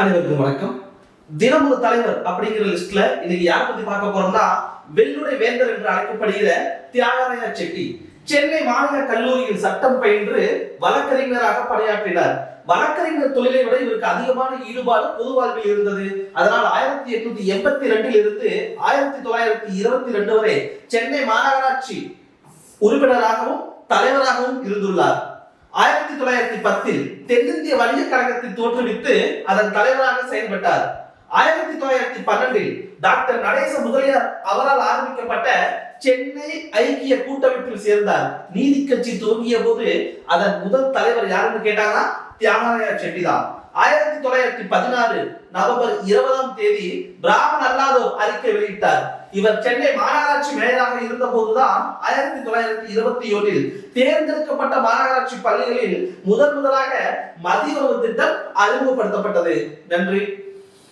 அனைவருக்கும் வணக்கம். தினம் ஒரு தலைவர் அப்படிங்கிற லிஸ்ட்ல இன்னைக்கு யாரை பத்தி பார்க்க போறோம்னா வெள்ளுடை வேந்தர் என்று அழைக்கப்படுகிற தியாகராய செட்டி. சென்னை மாநில கல்லூரியில் சட்டம் பயின்று வழக்கறிஞராக பணியாற்றினார். வழக்கறிஞர் தொழிலை விட இவருக்கு அதிகமான ஈடுபாடு பொது வாழ்வில் இருந்தது. அதனால் ஆயிரத்தி எட்நூத்தி எண்பத்தி ரெண்டில் இருந்து ஆயிரத்தி தொள்ளாயிரத்தி இருபத்தி ரெண்டு வரை சென்னை மாநகராட்சி உறுப்பினராகவும் தலைவராகவும் இருந்துள்ளார். ஆயிரத்தி தொள்ளாயிரத்தி பத்தில் தென்னிந்திய வணிக கழகத்தை தோற்றுவித்து அதன் தலைவராக செயல்பட்டார். ஆயிரத்தி தொள்ளாயிரத்தி பன்னெண்டில் டாக்டர் நடேச முதலியார் அவரால் ஆரம்பிக்கப்பட்ட சென்னை ஐக்கிய கூட்டமைப்பில் சேர்ந்தார். நீதி கட்சி துவங்கிய போது அதன் முதல் தலைவர் யாருன்னு கேட்டாங்கன்னா தியாகராய செட்டிதான் ஆயிரத்தி தொள்ளாயிரத்தி பதினாறு நவம்பர் இருபதாம் தேதி பிராமண அல்லாத அறிக்கை வெளியிட்டார். இவர் சென்னை மாநகராட்சி மேயராக இருந்த போதுதான் ஆயிரத்தி தொள்ளாயிரத்தி இருபத்தி ஒன்றில் தேர்ந்தெடுக்கப்பட்ட மாநகராட்சி பள்ளிகளில் முதன் முதலாக மதிய உணவு திட்டம் அறிமுகப்படுத்தப்பட்டது. நன்றி.